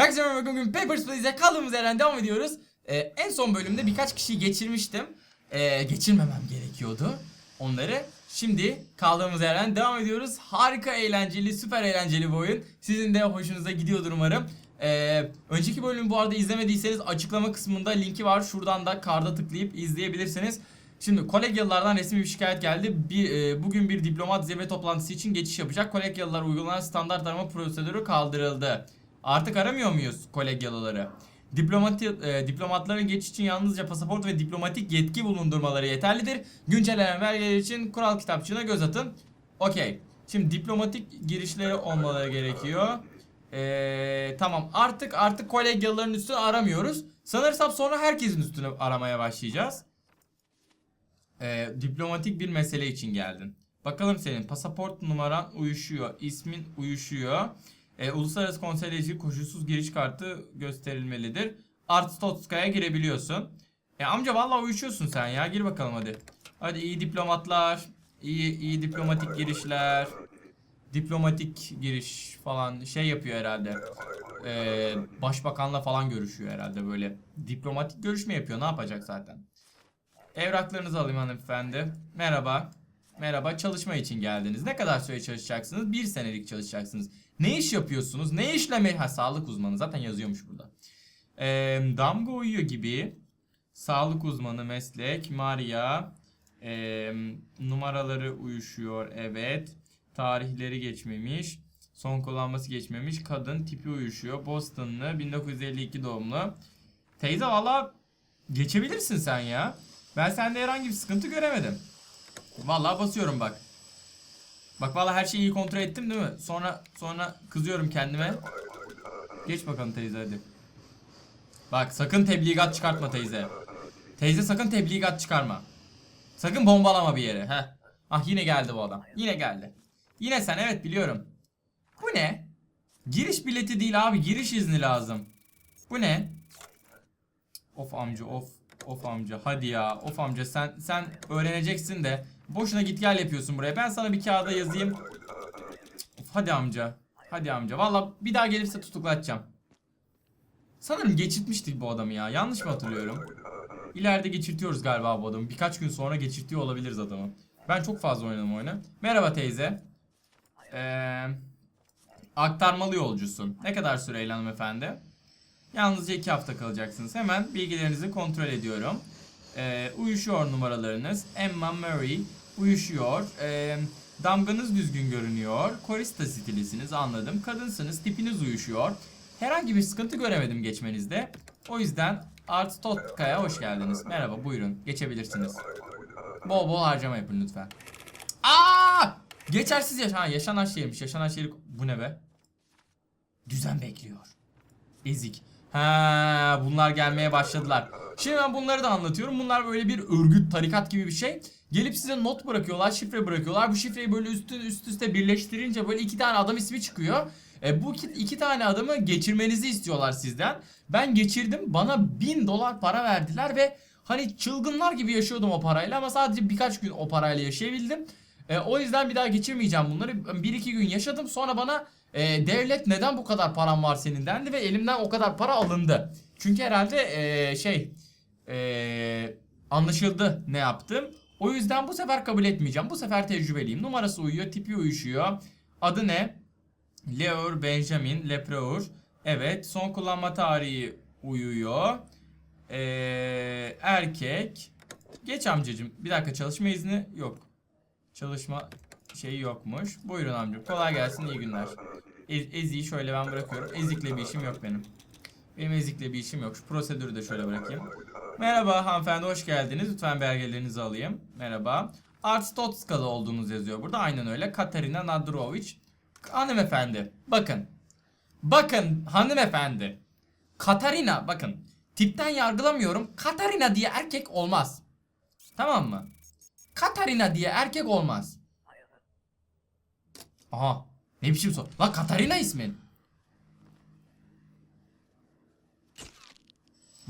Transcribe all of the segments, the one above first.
Herkese merhaba bugün Papers, Please'e kaldığımız yerden devam ediyoruz. Ee, en son bölümde birkaç kişiyi geçirmiştim. Ee, geçirmemem gerekiyordu onları. Şimdi kaldığımız yerden devam ediyoruz. Harika eğlenceli, süper eğlenceli bir oyun. Sizin de hoşunuza gidiyordur umarım. Ee, önceki bölümü bu arada izlemediyseniz açıklama kısmında linki var. Şuradan da karda tıklayıp izleyebilirsiniz. Şimdi kolegyalılardan resmi bir şikayet geldi. Bir, e, bugün bir diplomat zirve toplantısı için geçiş yapacak. Kolegyalılar uygulanan standart arama prosedürü kaldırıldı. Artık aramıyor muyuz kolegyalıları? Diplomati, e, diplomatların geçiş için yalnızca pasaport ve diplomatik yetki bulundurmaları yeterlidir. Güncellenen belgeler için kural kitapçığına göz atın. Okey. Şimdi diplomatik girişleri olmaları gerekiyor. Ee, tamam artık artık kolegyalıların üstünü aramıyoruz. Sanırsam sonra herkesin üstünü aramaya başlayacağız. Ee, diplomatik bir mesele için geldin. Bakalım senin pasaport numaran uyuşuyor, ismin uyuşuyor. Ee, Uluslararası konseyleci koşulsuz giriş kartı gösterilmelidir. Arstotska'ya girebiliyorsun. E amca vallahi uyuşuyorsun sen ya. Gir bakalım hadi. Hadi iyi diplomatlar, iyi iyi diplomatik girişler. Diplomatik giriş falan şey yapıyor herhalde. Ee, başbakanla falan görüşüyor herhalde böyle. Diplomatik görüşme yapıyor. Ne yapacak zaten? Evraklarınızı alayım hanımefendi. Merhaba. Merhaba. Çalışma için geldiniz. Ne kadar süre çalışacaksınız? Bir senelik çalışacaksınız. Ne iş yapıyorsunuz? Ne işleme? Ha sağlık uzmanı. Zaten yazıyormuş burada. Ee, damga uyuyor gibi. Sağlık uzmanı meslek. Maria. Ee, numaraları uyuşuyor. Evet. Tarihleri geçmemiş. Son kullanması geçmemiş. Kadın tipi uyuşuyor. Bostonlı. 1952 doğumlu. Teyze valla geçebilirsin sen ya. Ben sende herhangi bir sıkıntı göremedim. Vallahi basıyorum bak. Bak vallahi her şeyi iyi kontrol ettim değil mi? Sonra sonra kızıyorum kendime. Geç bakalım teyze hadi. Bak sakın tebligat çıkartma teyze. Teyze sakın tebligat çıkarma. Sakın bombalama bir yere. Heh. Ah yine geldi bu adam. Yine geldi. Yine sen evet biliyorum. Bu ne? Giriş bileti değil abi giriş izni lazım. Bu ne? Of amca of. Of amca hadi ya. Of amca sen sen öğreneceksin de boşuna git gel yapıyorsun buraya. Ben sana bir kağıda yazayım. Of, hadi amca. Hadi amca. Valla bir daha gelirse tutuklatacağım. Sanırım geçirtmiştik bu adamı ya. Yanlış mı hatırlıyorum? İleride geçirtiyoruz galiba bu adamı. Birkaç gün sonra geçirtiyor olabiliriz adamı. Ben çok fazla oynadım oyunu. Merhaba teyze. Ee, aktarmalı yolcusun. Ne kadar süreyle hanımefendi? Yalnızca iki hafta kalacaksınız. Hemen bilgilerinizi kontrol ediyorum. Ee, uyuşuyor numaralarınız. Emma Murray uyuşuyor. Ee, damganız düzgün görünüyor. Korista stilisiniz anladım. Kadınsınız. Tipiniz uyuşuyor. Herhangi bir sıkıntı göremedim geçmenizde. O yüzden Art Totka'ya hoş geldiniz. Merhaba buyurun. Geçebilirsiniz. Bol bol harcama yapın lütfen. Aa! Geçersiz yaşanan yaşanan şehirmiş. Yaşanan şehir bu ne be? Düzen bekliyor. Ezik. Ha, bunlar gelmeye başladılar. Şimdi ben bunları da anlatıyorum. Bunlar böyle bir örgüt, tarikat gibi bir şey. Gelip size not bırakıyorlar, şifre bırakıyorlar. Bu şifreyi böyle üst, üst üste birleştirince böyle iki tane adam ismi çıkıyor. E, bu iki, iki tane adamı geçirmenizi istiyorlar sizden. Ben geçirdim. Bana bin dolar para verdiler ve hani çılgınlar gibi yaşıyordum o parayla ama sadece birkaç gün o parayla yaşayabildim. E, o yüzden bir daha geçirmeyeceğim bunları. Bir iki gün yaşadım. Sonra bana e, devlet neden bu kadar param var senin dendi ve elimden o kadar para alındı. Çünkü herhalde e, şey e, anlaşıldı ne yaptım. O yüzden bu sefer kabul etmeyeceğim. Bu sefer tecrübeliyim. Numarası uyuyor, tipi uyuşuyor. Adı ne? Leur Benjamin Lepreur. Evet. Son kullanma tarihi uyuyor. Ee, erkek. Geç amcacım. Bir dakika çalışma izni yok. Çalışma şeyi yokmuş. Buyurun amca. Kolay gelsin. iyi günler. Ez- Ezi'yi şöyle ben bırakıyorum. Ezik'le bir işim yok benim. Benim Ezik'le bir işim yok. Şu prosedürü de şöyle bırakayım. Merhaba hanımefendi hoş geldiniz. Lütfen belgelerinizi alayım. Merhaba. Arstotska'da olduğunuz yazıyor burada. Aynen öyle. Katerina Nadrovic. Hanımefendi. Bakın. Bakın hanımefendi. Katarina bakın. Tipten yargılamıyorum. Katarina diye erkek olmaz. Tamam mı? Katarina diye erkek olmaz. Aha. Ne biçim sor? Lan Katarina ismin.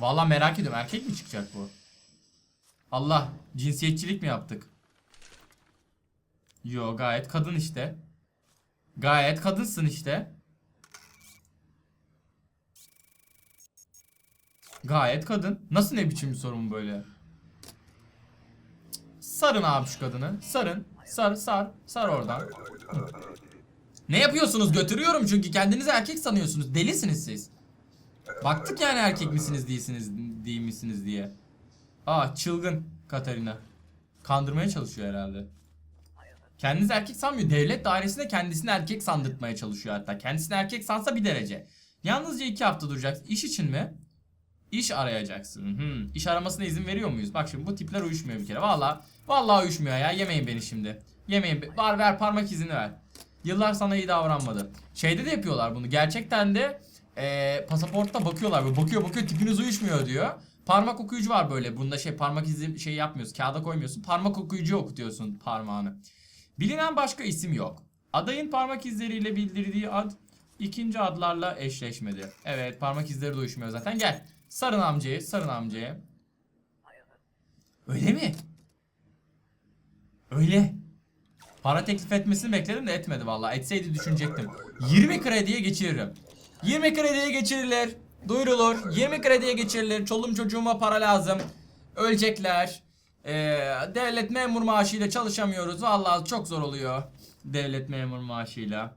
Vallahi merak ediyorum. Erkek mi çıkacak bu? Allah. Cinsiyetçilik mi yaptık? Yo gayet kadın işte. Gayet kadınsın işte. Gayet kadın. Nasıl ne biçim bir sorun böyle? Sarın abi şu kadını. Sarın. Sar sar. Sar oradan. Ne yapıyorsunuz? Götürüyorum çünkü kendinizi erkek sanıyorsunuz. Delisiniz siz. Baktık yani erkek misiniz değilsiniz değil misiniz diye. Aa çılgın Katarina. Kandırmaya çalışıyor herhalde. Kendinizi erkek sanmıyor. Devlet dairesinde kendisini erkek sandırtmaya çalışıyor hatta. Kendisini erkek sansa bir derece. Yalnızca iki hafta duracaksın. İş için mi? İş arayacaksın. Hmm. İş aramasına izin veriyor muyuz? Bak şimdi bu tipler uyuşmuyor bir kere. Valla. Vallahi uyuşmuyor ya. Yemeyin beni şimdi. Yemeyin. Var ver parmak izini ver. Yıllar sana iyi davranmadı. Şeyde de yapıyorlar bunu. Gerçekten de eee pasaportta bakıyorlar. Böyle bakıyor bakıyor tipiniz uyuşmuyor diyor. Parmak okuyucu var böyle. Bunda şey parmak izi şey yapmıyorsun. Kağıda koymuyorsun. Parmak okuyucu okutuyorsun parmağını. Bilinen başka isim yok. Adayın parmak izleriyle bildirdiği ad ikinci adlarla eşleşmedi. Evet parmak izleri de uyuşmuyor zaten. Gel. Sarın amcayı, sarın amcayı. Öyle mi? Öyle. Para teklif etmesini bekledim de etmedi vallahi. Etseydi düşünecektim. 20 krediye geçiririm. 20 krediye geçirilir. Duyurulur. 20 krediye geçirilir. Çoluğum çocuğuma para lazım. Ölecekler. Ee, devlet memur maaşıyla çalışamıyoruz. Vallahi çok zor oluyor. Devlet memur maaşıyla.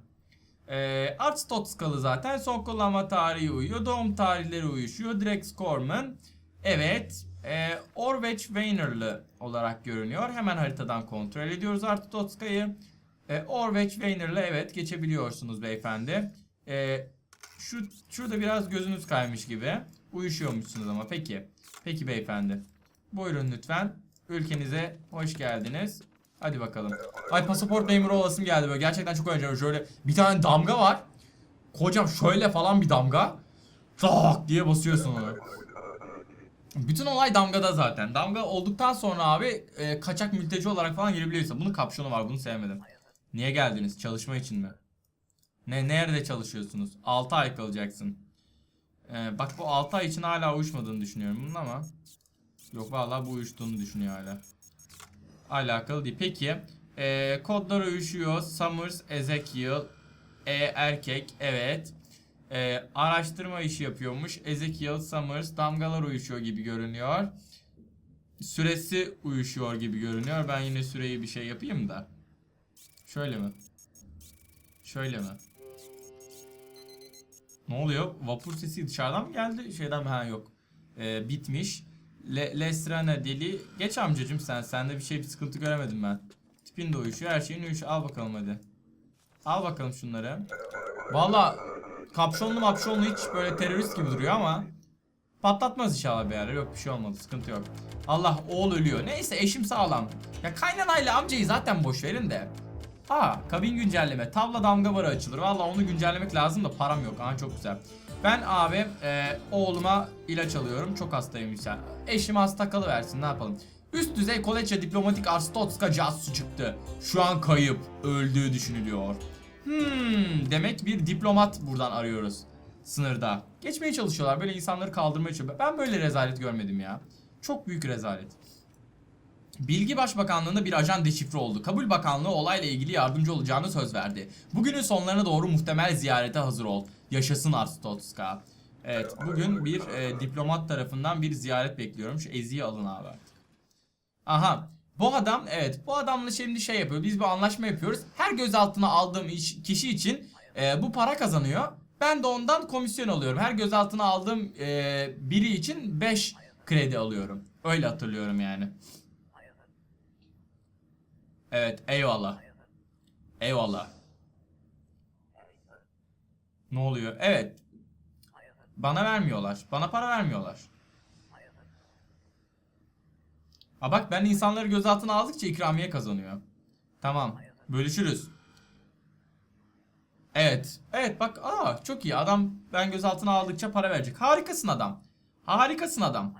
Ee, Art Stott skalı zaten. Son kullanma tarihi uyuyor. Doğum tarihleri uyuşuyor. Drex Corman. Evet. E, Orveç Weiner'lı olarak görünüyor. Hemen haritadan kontrol ediyoruz Art Stottska'yı. E, Orveç Weiner'lı evet geçebiliyorsunuz beyefendi. E, şu şurada biraz gözünüz kaymış gibi. Uyuşuyormuşsunuz ama peki. Peki beyefendi. Buyurun lütfen. Ülkenize hoş geldiniz. Hadi bakalım. Ay pasaport memuru olasım geldi böyle. Gerçekten çok önemli. Şöyle bir tane damga var. Kocam şöyle falan bir damga. Tak diye basıyorsun onu. Bütün olay damgada zaten. Damga olduktan sonra abi e, kaçak mülteci olarak falan girebiliyorsun. Bunun kapşonu var. Bunu sevmedim. Niye geldiniz? Çalışma için mi? Ne nerede çalışıyorsunuz? 6 ay kalacaksın. E, bak bu 6 ay için hala uyuşmadığını düşünüyorum bunun ama. Yok vallahi bu uyuştuğunu düşünüyor hala. Alakalı değil. Peki. E, kodlar uyuşuyor. Summers, Ezekiel. E, erkek. Evet. E, araştırma işi yapıyormuş. Ezekiel Summers damgalar uyuşuyor gibi görünüyor. Süresi uyuşuyor gibi görünüyor. Ben yine süreyi bir şey yapayım da. Şöyle mi? Şöyle mi? Ne oluyor? Vapur sesi dışarıdan mı geldi? Şeyden mi? Ha yok. E, bitmiş. Le Lestrana deli. Geç amcacım sen. Sende bir şey bir sıkıntı göremedim ben. Tipin de uyuşuyor. Her şeyin uyuşuyor. Al bakalım hadi. Al bakalım şunları. Valla kapşonlu mapşonlu hiç böyle terörist gibi duruyor ama patlatmaz inşallah bir ara. Yok bir şey olmadı. Sıkıntı yok. Allah oğul ölüyor. Neyse eşim sağlam. Ya kaynanayla amcayı zaten boş verin de. Ha kabin güncelleme. Tavla damga barı açılır. Valla onu güncellemek lazım da param yok. Aha çok güzel. Ben abi e, oğluma ilaç alıyorum. Çok hastayım ya. Eşim hasta kalıversin ne yapalım. Üst düzey Koleçya diplomatik Arstotska casus çıktı. Şu an kayıp. Öldüğü düşünülüyor. Hmm, demek bir diplomat buradan arıyoruz. Sınırda. Geçmeye çalışıyorlar. Böyle insanları kaldırmaya çalışıyorlar. Ben böyle rezalet görmedim ya. Çok büyük rezalet. Bilgi Başbakanlığı'nda bir ajan deşifre oldu. Kabul Bakanlığı olayla ilgili yardımcı olacağını söz verdi. Bugünün sonlarına doğru muhtemel ziyarete hazır ol. Yaşasın Arstotska. Evet bugün bir e, diplomat tarafından bir ziyaret bekliyorum. Şu Ezi'yi alın abi. Aha bu adam evet bu adamla şimdi şey yapıyor. Biz bir anlaşma yapıyoruz. Her gözaltına aldığım iş, kişi için e, bu para kazanıyor. Ben de ondan komisyon alıyorum. Her gözaltına aldığım e, biri için 5 kredi alıyorum. Öyle hatırlıyorum yani. Evet eyvallah. Eyvallah. Ne oluyor? Evet. Bana vermiyorlar. Bana para vermiyorlar. Ha bak ben insanları gözaltına aldıkça ikramiye kazanıyor. Tamam. Bölüşürüz. Evet. Evet bak aa çok iyi. Adam ben gözaltına aldıkça para verecek. Harikasın adam. Harikasın adam.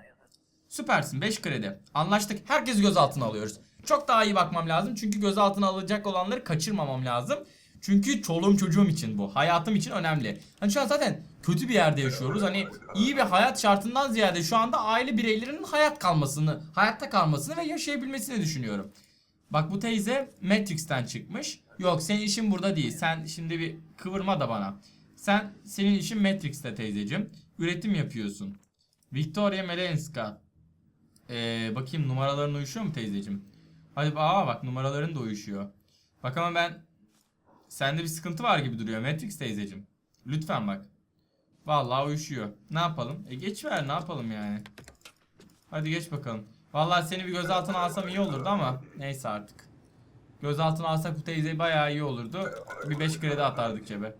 Süpersin 5 kredi. Anlaştık. Herkes gözaltına alıyoruz. Çok daha iyi bakmam lazım. Çünkü gözaltına alacak olanları kaçırmamam lazım. Çünkü çoluğum çocuğum için bu. Hayatım için önemli. Hani şu an zaten kötü bir yerde yaşıyoruz. Hani iyi bir hayat şartından ziyade şu anda aile bireylerinin hayat kalmasını, hayatta kalmasını ve yaşayabilmesini düşünüyorum. Bak bu teyze Matrix'ten çıkmış. Yok senin işin burada değil. Sen şimdi bir kıvırma da bana. Sen senin işin Matrix'te teyzecim. Üretim yapıyorsun. Victoria Melenska. Ee, bakayım numaraların uyuşuyor mu teyzeciğim? Hadi aa bak numaraların da uyuşuyor. Bak ama ben sende bir sıkıntı var gibi duruyor Matrix teyzeciğim. Lütfen bak. Vallahi uyuşuyor. Ne yapalım? E geç ver ne yapalım yani. Hadi geç bakalım. Vallahi seni bir gözaltına alsam iyi olurdu ama neyse artık. Gözaltına alsak bu teyze bayağı iyi olurdu. Bir 5 kredi atardık cebe.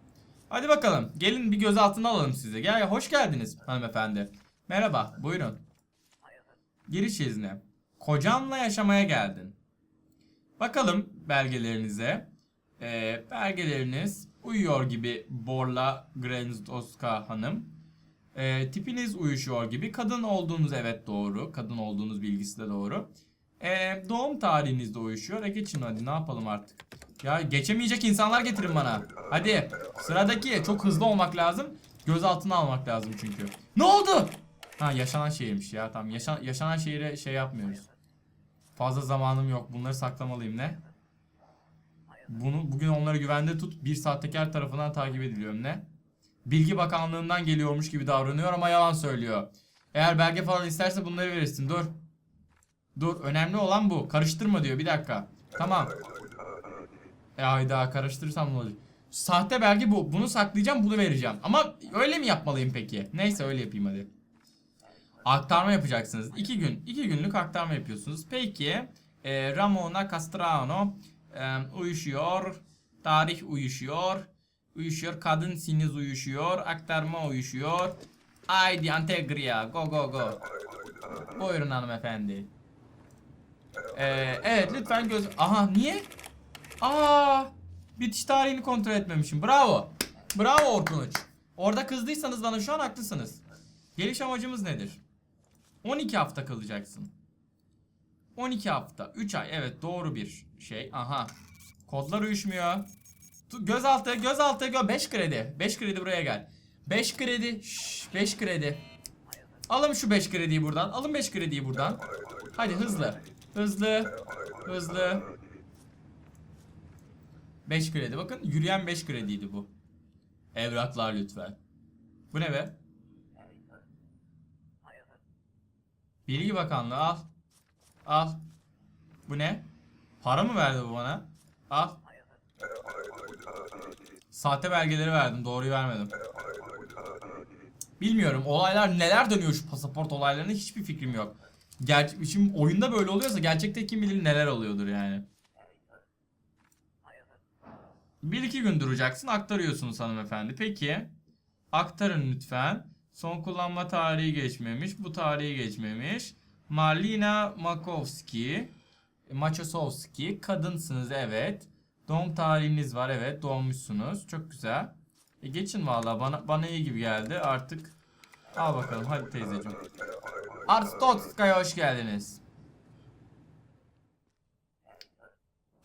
Hadi bakalım. Gelin bir gözaltına alalım sizi. Gel hoş geldiniz hanımefendi. Merhaba, buyurun. Giriş izni. Kocanla yaşamaya geldin. Bakalım belgelerinize. Ee, belgeleriniz uyuyor gibi Borla Grenzdowska hanım. Ee, tipiniz uyuşuyor gibi. Kadın olduğunuz evet doğru. Kadın olduğunuz bilgisi de doğru. Ee, doğum tarihiniz de uyuşuyor. E geçin hadi ne yapalım artık. Ya geçemeyecek insanlar getirin bana. Hadi sıradaki çok hızlı olmak lazım. Gözaltına almak lazım çünkü. Ne oldu? Ha yaşanan şehirmiş ya tamam. Yaşa yaşanan şehire şey yapmıyoruz. Fazla zamanım yok. Bunları saklamalıyım ne? Bunu bugün onları güvende tut. Bir sahtekar tarafından takip ediliyorum ne? Bilgi Bakanlığından geliyormuş gibi davranıyor ama yalan söylüyor. Eğer belge falan isterse bunları verirsin. Dur. Dur. Önemli olan bu. Karıştırma diyor. Bir dakika. Tamam. E hayda karıştırırsam ne olacak? Sahte belge bu. Bunu saklayacağım, bunu vereceğim. Ama öyle mi yapmalıyım peki? Neyse öyle yapayım hadi. Aktarma yapacaksınız. İki gün, iki günlük aktarma yapıyorsunuz. Peki, e, Ramona Castrano e, uyuşuyor. Tarih uyuşuyor. Uyuşuyor. Kadın siniz uyuşuyor. Aktarma uyuşuyor. Haydi Antegria. Go go go. Buyurun hanımefendi. E, evet lütfen göz... Aha niye? Aa, bitiş tarihini kontrol etmemişim. Bravo. Bravo Orkunuç. Orada kızdıysanız bana şu an haklısınız. Geliş amacımız nedir? 12 hafta kalacaksın. 12 hafta. 3 ay. Evet doğru bir şey. Aha. Kodlar uyuşmuyor. Gözaltı, gözaltı, gö 5 kredi. 5 kredi buraya gel. 5 kredi. Şşş, 5 kredi. Alın şu 5 krediyi buradan. Alın 5 krediyi buradan. Hadi hızlı. Hızlı. Hızlı. 5 kredi. Bakın yürüyen 5 krediydi bu. Evraklar lütfen. Bu ne be? Bilgi Bakanlığı al. Al. Bu ne? Para mı verdi bu bana? Al. Sahte belgeleri verdim. Doğruyu vermedim. Bilmiyorum. Olaylar neler dönüyor şu pasaport olaylarına hiçbir fikrim yok. Ger şimdi oyunda böyle oluyorsa gerçekte kim bilir neler oluyordur yani. Bir iki gün duracaksın aktarıyorsunuz hanımefendi. Peki. Aktarın lütfen. Son kullanma tarihi geçmemiş. Bu tarihi geçmemiş. Marlina Makovski. Machosowski. Kadınsınız evet. Doğum tarihiniz var evet. Doğmuşsunuz. Çok güzel. E geçin valla bana, bana iyi gibi geldi. Artık al bakalım hadi teyzeciğim. Arstotskaya hoş geldiniz.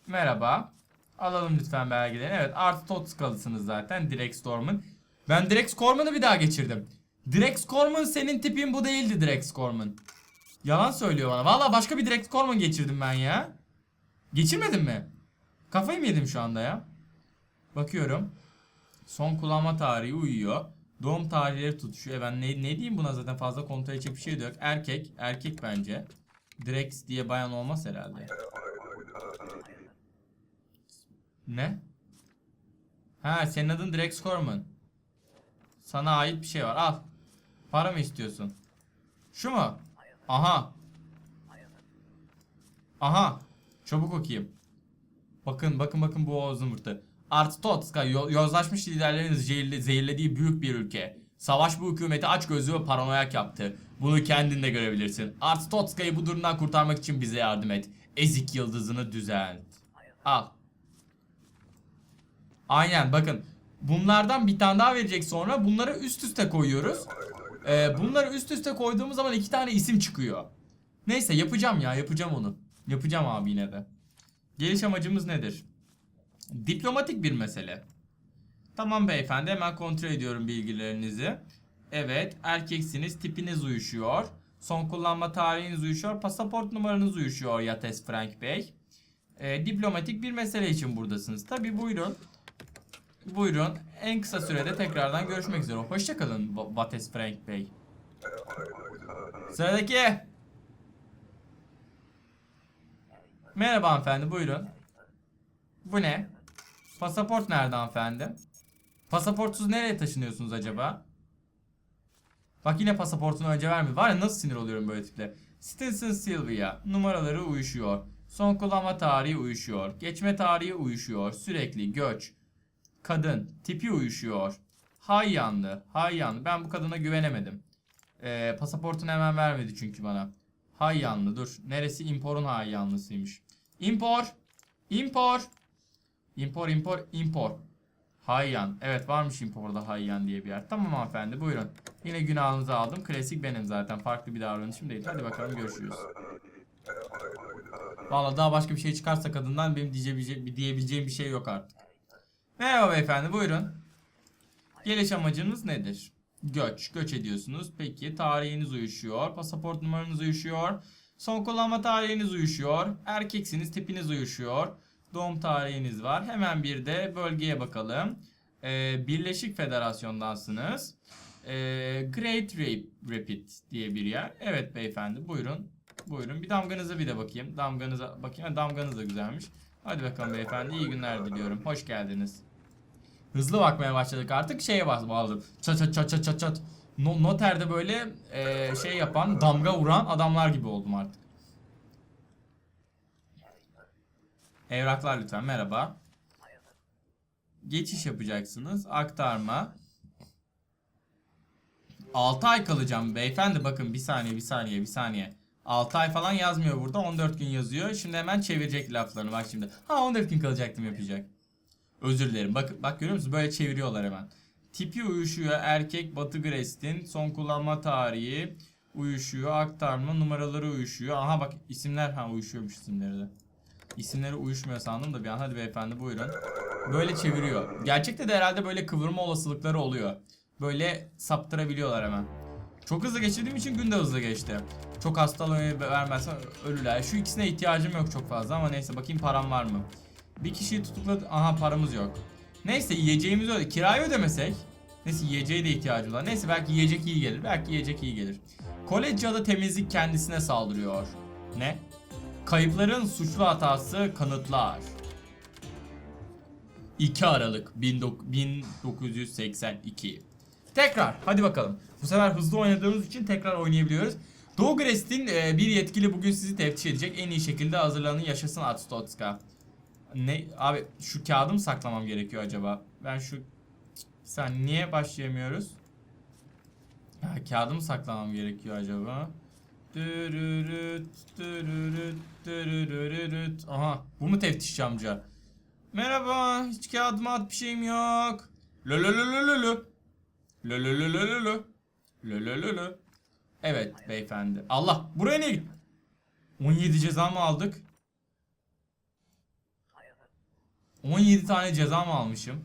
Merhaba. Alalım lütfen belgelerini. Evet artı Totska'lısınız zaten. Drex Corman. Ben Drex Corman'ı bir daha geçirdim. Drex Corman senin tipin bu değildi Drex Corman. Yalan söylüyor bana. Valla başka bir Drex Corman geçirdim ben ya. Geçirmedim mi? Kafayı mı yedim şu anda ya? Bakıyorum. Son kullanma tarihi uyuyor. Doğum tarihleri tutuşuyor. E Ben ne, ne diyeyim buna zaten fazla kontrol edecek bir şey de yok. Erkek. Erkek bence. Drex diye bayan olmaz herhalde. Ne? Ha senin adın Drex Corman. Sana ait bir şey var. Al. Para mı istiyorsun? Şu mu? Aha. Aha. Çabuk okuyayım. Bakın bakın bakın bu Oğuz Zımırtı. Arstotska yo- yozlaşmış liderlerin zehirli, zehirlediği büyük bir ülke. Savaş bu hükümeti aç gözlü ve paranoyak yaptı. Bunu kendin de görebilirsin. Arstotska'yı bu durumdan kurtarmak için bize yardım et. Ezik yıldızını düzelt. Al. Aynen bakın. Bunlardan bir tane daha verecek sonra. Bunları üst üste koyuyoruz. Ee, bunları üst üste koyduğumuz zaman iki tane isim çıkıyor. Neyse yapacağım ya yapacağım onu. Yapacağım abi yine de. Geliş amacımız nedir? Diplomatik bir mesele. Tamam beyefendi hemen kontrol ediyorum bilgilerinizi. Evet erkeksiniz tipiniz uyuşuyor. Son kullanma tarihiniz uyuşuyor. Pasaport numaranız uyuşuyor Yates Frank Bey. Ee, diplomatik bir mesele için buradasınız. Tabi buyurun. Buyurun. En kısa sürede tekrardan görüşmek üzere. Hoşçakalın Bates Frank Bey. Sıradaki. Merhaba hanımefendi buyurun. Bu ne? Pasaport nerede hanımefendi? Pasaportsuz nereye taşınıyorsunuz acaba? Bak yine pasaportunu önce vermedi. Var ya nasıl sinir oluyorum böyle tiple. Stinson Sylvia. Numaraları uyuşuyor. Son kullanma tarihi uyuşuyor. Geçme tarihi uyuşuyor. Sürekli göç. Kadın. Tipi uyuşuyor. Hayyanlı. Hayyanlı. Ben bu kadına güvenemedim. Ee, pasaportunu hemen vermedi çünkü bana. Hayyanlı dur. Neresi imporun hayyanlısıymış. Impor. Impor. Impor impor impor. Hayyan. Evet varmış imporda Hayyan diye bir yer. Tamam hanımefendi buyurun. Yine günahınızı aldım. Klasik benim zaten. Farklı bir davranışım değil. Hadi bakalım görüşürüz. Vallahi daha başka bir şey çıkarsa kadından benim diyebileceğim bir şey yok artık. Merhaba beyefendi buyurun. Geliş amacınız nedir? Göç. Göç ediyorsunuz. Peki tarihiniz uyuşuyor. Pasaport numaranız uyuşuyor. Son kullanma tarihiniz uyuşuyor. Erkeksiniz tipiniz uyuşuyor. Doğum tarihiniz var. Hemen bir de bölgeye bakalım. Ee, Birleşik Federasyon'dansınız. Ee, Great Rapid diye bir yer. Evet beyefendi buyurun. Buyurun. Bir damganıza bir de bakayım. Damganıza bakayım. Ha, Damganız da güzelmiş. Hadi bakalım beyefendi. İyi günler diliyorum. Hoş geldiniz. Hızlı bakmaya başladık artık. Şeye bas bağladım. Çat çat çat çat çat çat. No, noterde böyle e, şey yapan, damga vuran adamlar gibi oldum artık. Evraklar lütfen. Merhaba. Geçiş yapacaksınız. Aktarma. 6 ay kalacağım beyefendi. Bakın bir saniye bir saniye bir saniye. 6 ay falan yazmıyor burada. 14 gün yazıyor. Şimdi hemen çevirecek laflarını. Bak şimdi. Ha 14 gün kalacaktım yapacak. Özür dilerim. Bak, bak görüyor musunuz? Böyle çeviriyorlar hemen. Tipi uyuşuyor. Erkek Batı Grestin. Son kullanma tarihi uyuşuyor. Aktarma numaraları uyuşuyor. Aha bak isimler ha uyuşuyormuş isimleri de. İsimleri uyuşmuyor sandım da bir an. Hadi beyefendi buyurun. Böyle çeviriyor. Gerçekte de herhalde böyle kıvırma olasılıkları oluyor. Böyle saptırabiliyorlar hemen. Çok hızlı geçirdiğim için gün de hızlı geçti. Çok hastalığı vermezsen ölürler. Şu ikisine ihtiyacım yok çok fazla ama neyse bakayım param var mı? Bir kişiyi tutukladı. Aha paramız yok. Neyse yiyeceğimiz öde. Kirayı ödemesek. Neyse yiyeceğe de ihtiyacı var. Neyse belki yiyecek iyi gelir. Belki yiyecek iyi gelir. Kolej adı temizlik kendisine saldırıyor. Ne? Kayıpların suçlu hatası kanıtlar. 2 Aralık 19- 1982. Tekrar hadi bakalım. Bu sefer hızlı oynadığımız için tekrar oynayabiliyoruz. Doğu e, bir yetkili bugün sizi teftiş edecek. En iyi şekilde hazırlanın yaşasın Atstotska. Ne abi şu kağıdı mı saklamam gerekiyor acaba? Ben şu sen niye başlayamıyoruz? Ha, kağıdı mı saklamam gerekiyor acaba? Dürürüt, dürürüt, dürürürüt. Aha bu mu teftiş amca? Merhaba hiç kağıdım at bir şeyim yok. Lö lö lö lö lö lö. Lö lö lö lö lö lö. Lö lö lö lö. Evet beyefendi. Allah buraya ne git? 17 ceza mı aldık? 17 tane ceza mı almışım?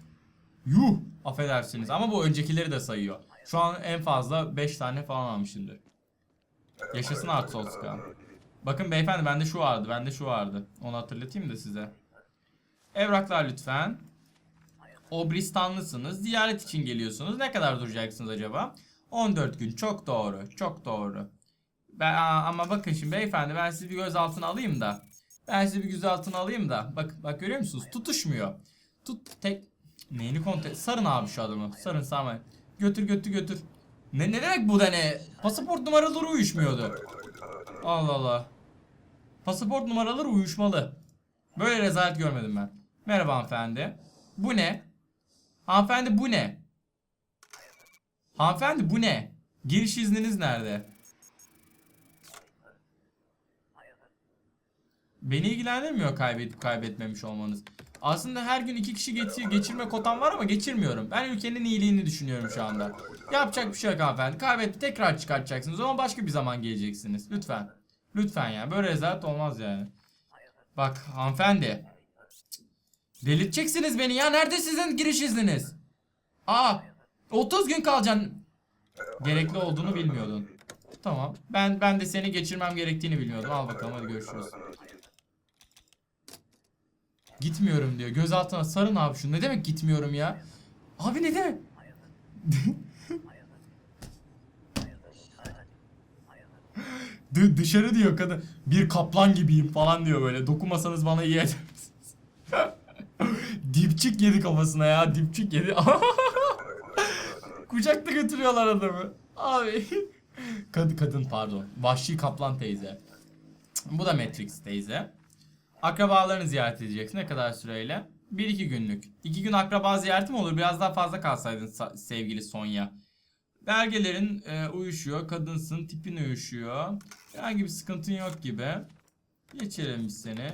Yuh affedersiniz ama bu öncekileri de sayıyor. Şu an en fazla 5 tane falan almışımdır. Yaşasın Artsolska. Bakın beyefendi bende şu vardı bende şu vardı. Onu hatırlatayım da size. Evraklar lütfen. Obristanlısınız. Ziyaret için geliyorsunuz. Ne kadar duracaksınız acaba? 14 gün. Çok doğru. Çok doğru. Ben, ama bakın şimdi beyefendi ben sizi bir gözaltına alayım da. Ben sizi bir gözaltına alayım da. Bak bak görüyor musunuz? Tutuşmuyor. Tut tek neyini kontrol sarın abi şu adamı. Sarın sarma. Götür götür götür. Ne ne demek bu da ne? Pasaport numaraları uyuşmuyordu. Allah Allah. Pasaport numaraları uyuşmalı. Böyle rezalet görmedim ben. Merhaba hanımefendi. Bu ne? Hanımefendi bu ne? Hanımefendi bu ne? Giriş izniniz nerede? Beni ilgilendirmiyor kaybedip kaybetmemiş olmanız. Aslında her gün iki kişi geçir, geçirme kotam var ama geçirmiyorum. Ben ülkenin iyiliğini düşünüyorum şu anda. Yapacak bir şey yok hanımefendi. Kaybetti tekrar çıkartacaksınız ama başka bir zaman geleceksiniz. Lütfen. Lütfen ya. Böyle rezalet olmaz yani. Bak hanımefendi. Delirteceksiniz beni ya. Nerede sizin giriş izniniz? Aa 30 gün kalacaksın. Gerekli olduğunu bilmiyordun. Tamam. Ben ben de seni geçirmem gerektiğini bilmiyordum. Al bakalım hadi görüşürüz. Gitmiyorum diyor. Gözaltına sarın abi şu. Ne demek gitmiyorum ya? Abi ne demek? dı- dışarı diyor kadın. Bir kaplan gibiyim falan diyor böyle. Dokunmasanız bana iyi edersiniz. dipçik yedi kafasına ya. Dipçik yedi. Kucakta götürüyorlar adamı. Abi. Kadın kadın pardon. Vahşi kaplan teyze. Bu da Matrix teyze. Akrabalarını ziyaret edeceksin. Ne kadar süreyle? 1-2 günlük. 2 gün akraba ziyareti mi olur? Biraz daha fazla kalsaydın sa- sevgili Sonya. Belgelerin e, uyuşuyor. Kadınsın. Tipin uyuşuyor. Herhangi bir sıkıntın yok gibi. Geçelim biz seni.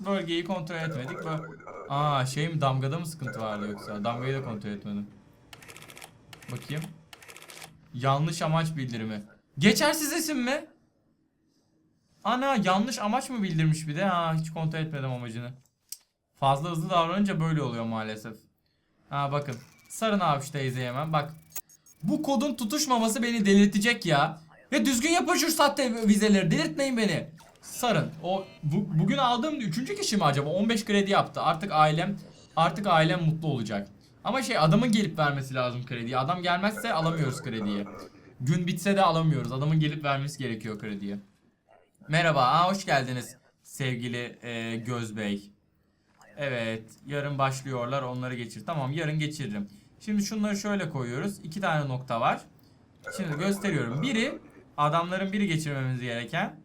Bölgeyi kontrol etmedik. Bö Aa şey mi damgada mı sıkıntı vardı yoksa? Damgayı da kontrol etmedim. Bakayım. Yanlış amaç bildirimi. Geçersiz isim mi? Ana yanlış amaç mı bildirmiş bir de? Ha hiç kontrol etmedim amacını. Fazla hızlı davranınca böyle oluyor maalesef. Ha bakın. Sarın abi şu teyzeyi hemen bak. Bu kodun tutuşmaması beni delirtecek ya. Ya düzgün yapın şu sahte vizeleri delirtmeyin beni. Sarın. O bu, bugün aldığım üçüncü kişi mi acaba? 15 kredi yaptı. Artık ailem artık ailem mutlu olacak. Ama şey adamın gelip vermesi lazım krediyi. Adam gelmezse alamıyoruz krediyi. Gün bitse de alamıyoruz. Adamın gelip vermesi gerekiyor krediyi. Merhaba, aa, hoş geldiniz sevgili e, Göz Bey. Evet, yarın başlıyorlar, onları geçir. Tamam, yarın geçiririm. Şimdi şunları şöyle koyuyoruz. İki tane nokta var. Şimdi gösteriyorum. Biri, adamların biri geçirmemiz gereken.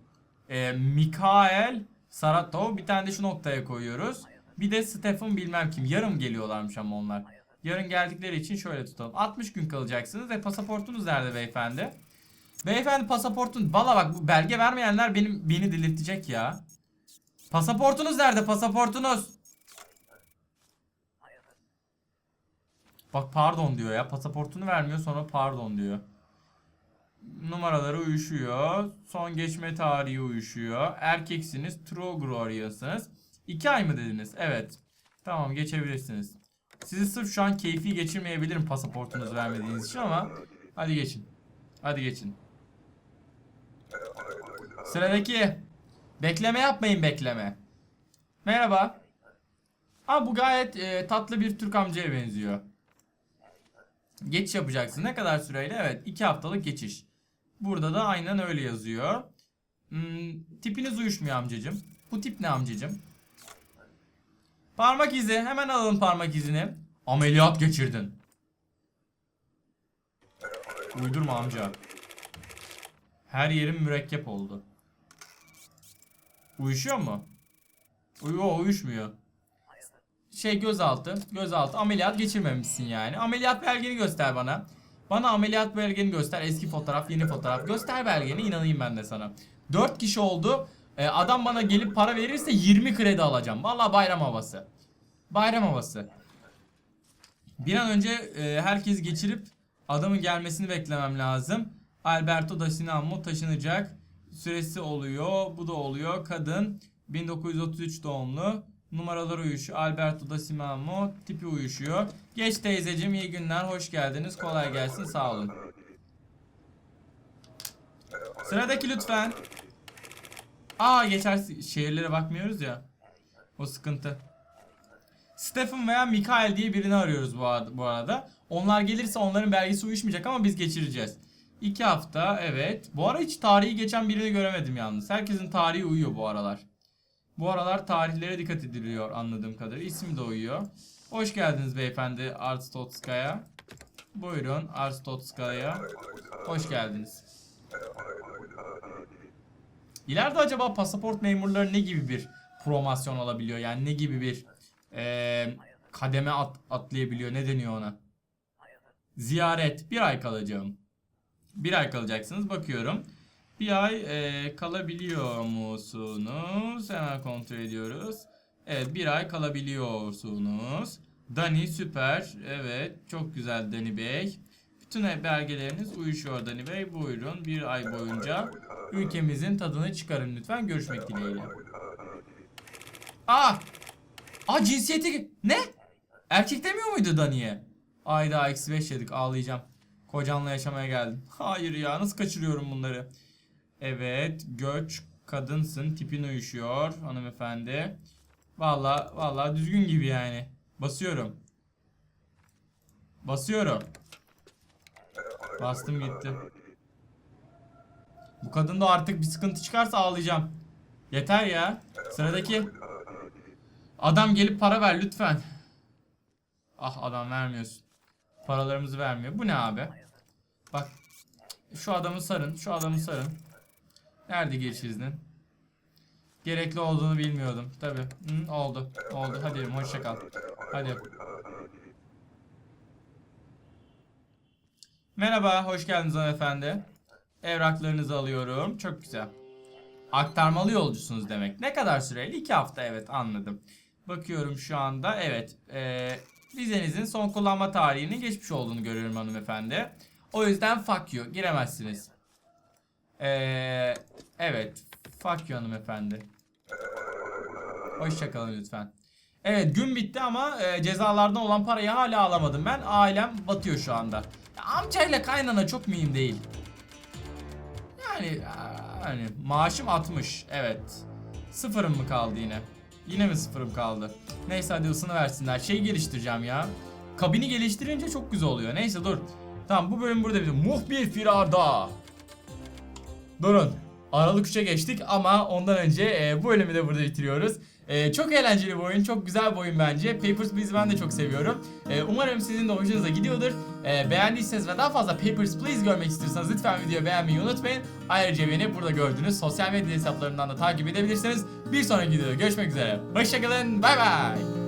E, Mikael Saratov. Bir tane de şu noktaya koyuyoruz. Bir de Stefan bilmem kim. Yarın geliyorlarmış ama onlar. Yarın geldikleri için şöyle tutalım. 60 gün kalacaksınız ve pasaportunuz nerede beyefendi? Beyefendi pasaportun valla bak bu belge vermeyenler benim beni delirtecek ya. Pasaportunuz nerede? Pasaportunuz. Bak pardon diyor ya. Pasaportunu vermiyor sonra pardon diyor. Numaraları uyuşuyor. Son geçme tarihi uyuşuyor. Erkeksiniz. True Gloria'sınız. 2 ay mı dediniz? Evet. Tamam geçebilirsiniz. Sizi sırf şu an keyfi geçirmeyebilirim pasaportunuzu vermediğiniz için ama hadi geçin. Hadi geçin. Sıradaki. Bekleme yapmayın bekleme. Merhaba. Aa bu gayet e, tatlı bir Türk amcaya benziyor. Geçiş yapacaksın. Ne kadar süreyle? Evet 2 haftalık geçiş. Burada da aynen öyle yazıyor. Hmm, tipiniz uyuşmuyor amcacım. Bu tip ne amcacım? Parmak izi. Hemen alalım parmak izini. Ameliyat geçirdin. Uydurma amca. Her yerim mürekkep oldu. Uyuşuyor mu? Uyuyor, uyuşmuyor. Şey gözaltı, gözaltı ameliyat geçirmemişsin yani. Ameliyat belgeni göster bana. Bana ameliyat belgeni göster. Eski fotoğraf, yeni fotoğraf. Göster belgeni inanayım ben de sana. 4 kişi oldu. Ee, adam bana gelip para verirse 20 kredi alacağım. Vallahi bayram havası. Bayram havası. Bir an önce e, herkes geçirip adamın gelmesini beklemem lazım. Alberto da Sinanmo taşınacak. Süresi oluyor. Bu da oluyor. Kadın 1933 doğumlu. Numaralar uyuşuyor. Alberto da Sinanmo tipi uyuşuyor. Geç teyzeciğim iyi günler. Hoş geldiniz. Kolay gelsin. Sağ olun. Sıradaki lütfen. Aa geçer şehirlere bakmıyoruz ya. O sıkıntı. Stephen veya Mikael diye birini arıyoruz bu arada. Onlar gelirse onların belgesi uyuşmayacak ama biz geçireceğiz. İki hafta evet. Bu ara hiç tarihi geçen birini göremedim yalnız. Herkesin tarihi uyuyor bu aralar. Bu aralar tarihlere dikkat ediliyor anladığım kadarıyla. İsim de uyuyor. Hoş geldiniz beyefendi Arstotskaya. Buyurun Arstotskaya. Hoş geldiniz. İleride acaba pasaport memurları ne gibi bir promosyon alabiliyor? Yani ne gibi bir eee, kademe at, atlayabiliyor? Ne deniyor ona? Ziyaret. Bir ay kalacağım. Bir ay kalacaksınız. Bakıyorum. Bir ay eee, kalabiliyor musunuz? Hemen kontrol ediyoruz. Evet bir ay kalabiliyorsunuz. Dani süper. Evet çok güzel Dani Bey. Bütün belgeleriniz uyuşuyor Dani Bey. Buyurun bir ay boyunca ülkemizin tadını çıkarın lütfen. Görüşmek dileğiyle. Aa! Aa cinsiyeti ne? Erkek demiyor muydu Dani'ye? Ayda eksi 5 yedik ağlayacağım. Kocanla yaşamaya geldim. Hayır ya nasıl kaçırıyorum bunları? Evet göç kadınsın tipin uyuşuyor hanımefendi. Valla valla düzgün gibi yani. Basıyorum. Basıyorum. Bastım gitti. Bu kadın da artık bir sıkıntı çıkarsa ağlayacağım. Yeter ya. Sıradaki. Adam gelip para ver lütfen. Ah adam vermiyorsun. Paralarımızı vermiyor. Bu ne abi? Bak. Şu adamı sarın. Şu adamı sarın. Nerede giriş iznin? Gerekli olduğunu bilmiyordum. Tabi. Hı, oldu. Oldu. Hadi hoşça kal. Hadi. Merhaba, hoş geldiniz hanımefendi. Evraklarınızı alıyorum. Çok güzel. Aktarmalı yolcusunuz demek. Ne kadar süreli? İki hafta evet anladım. Bakıyorum şu anda. Evet. eee, vizenizin son kullanma tarihinin geçmiş olduğunu görüyorum hanımefendi. O yüzden fuck you. Giremezsiniz. Eee, evet. Fuck you hanımefendi. Hoşçakalın lütfen. Evet gün bitti ama e, cezalardan olan parayı hala alamadım ben. Ailem batıyor şu anda. Ya, amcayla kaynana çok mühim değil. Yani yani maaşım 60. Evet. Sıfırım mı kaldı yine? Yine mi sıfırım kaldı? Neyse hadi ısını versinler. Şey geliştireceğim ya. Kabini geliştirince çok güzel oluyor. Neyse dur. Tamam bu bölüm burada bitiyor. Muhbir firarda. Durun. Aralık 3'e geçtik ama ondan önce e, bu bölümü de burada bitiriyoruz. E, çok eğlenceli bir oyun, çok güzel bir oyun bence. Papers, Please'i ben de çok seviyorum. E, umarım sizin de hoşunuza gidiyordur. E, beğendiyseniz ve daha fazla Papers, Please görmek istiyorsanız lütfen videoyu beğenmeyi unutmayın. Ayrıca beni burada gördüğünüz sosyal medya hesaplarından da takip edebilirsiniz. Bir sonraki videoda görüşmek üzere. Hoşçakalın, bay bay.